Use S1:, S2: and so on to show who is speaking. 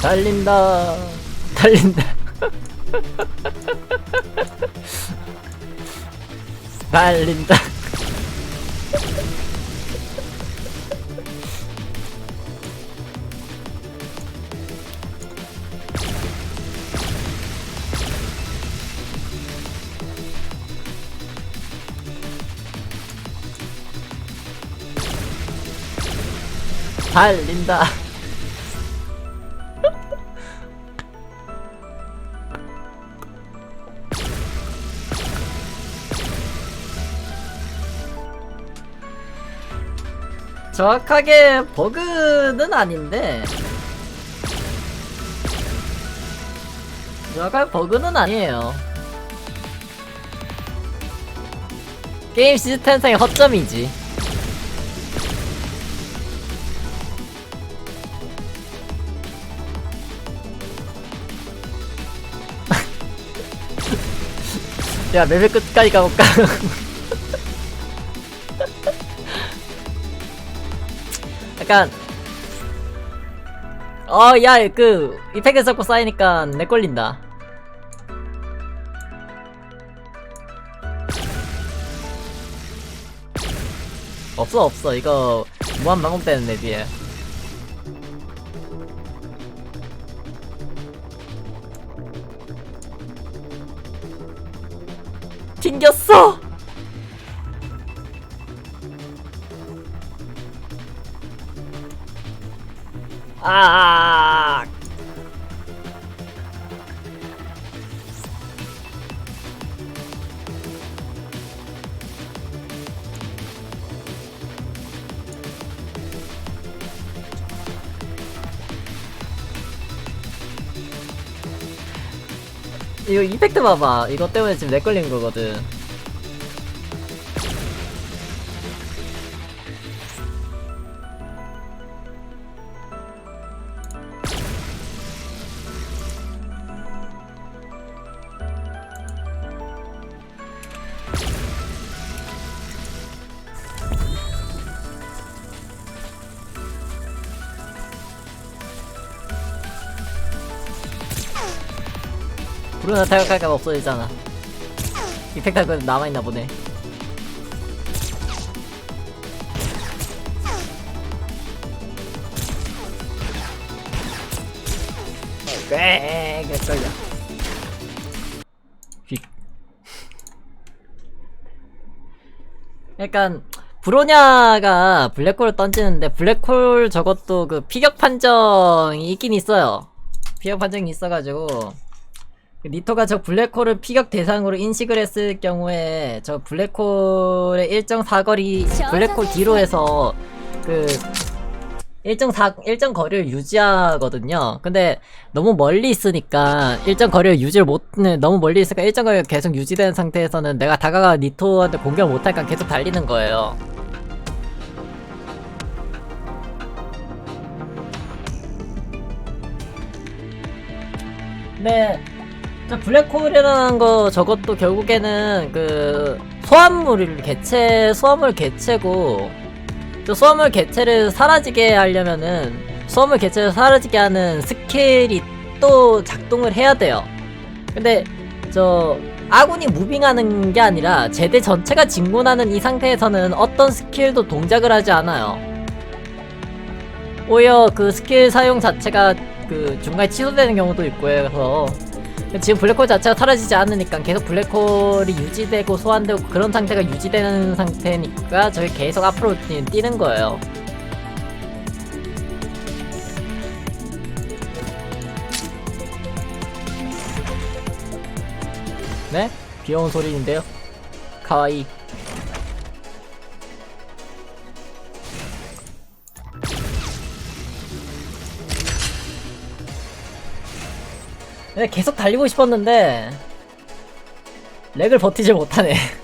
S1: 달린다. 달린다. 달린다. 달린다 정확하게 버그는 아닌데. 정확하게 버그는 아니에요. 게임 시스템상의 허점이지. 야 맵의 끝까지 가볼까? 약간 어 야 그 이펙트 잡고 쌓이니까 내 걸린다. 없어 없어. 이거 무한 반복되는 맵이에요 튕겼어 아 이거 이펙트 봐봐. 이거 때문에 지금 렉 걸린 거거든 브루나 타격할까 없어지잖아. 이펙트 할거 남아있나 보네. 꽤 개쩔려. 휙. 약간 브로냐가 블랙홀을 던지는데 블랙홀 저것도 그 피격 판정이 있긴 있어요. 피격 판정이 있어가지고. 그 니토가 저 블랙홀을 피격 대상으로 인식을 했을 경우에 저 블랙홀의 일정 사거리 블랙홀 뒤로 해서 그 일정 사 일정 거리를 유지하거든요. 근데 너무 멀리 있으니까 일정 거리를 유지를 못 네, 너무 멀리 있으니까 일정 거리가 계속 유지되는 상태에서는 내가 다가가 니토한테 공격을 못하니까 계속 달리는 거예요. 네. 저 블랙홀이라는 거 저것도 결국에는 그 소환물을 개체 소환물 개체고 저 소환물 개체를 사라지게 하려면은 소환물 개체를 사라지게 하는 스킬이 또 작동을 해야 돼요. 근데 저 아군이 무빙하는 게 아니라 제대 전체가 진군하는 이 상태에서는 어떤 스킬도 동작을 하지 않아요. 오히려 그 스킬 사용 자체가 그 중간에 취소되는 경우도 있고요. 그래서 지금 블랙홀 자체가 사라지지 않으니까 계속 블랙홀이 유지되고 소환되고 그런 상태가 유지되는 상태니까 저희 계속 앞으로 뛰- 뛰는 거예요. 네? 귀여운 소리인데요. 카와이. 계속 달리고 싶었는데 렉을 버티질 못하네.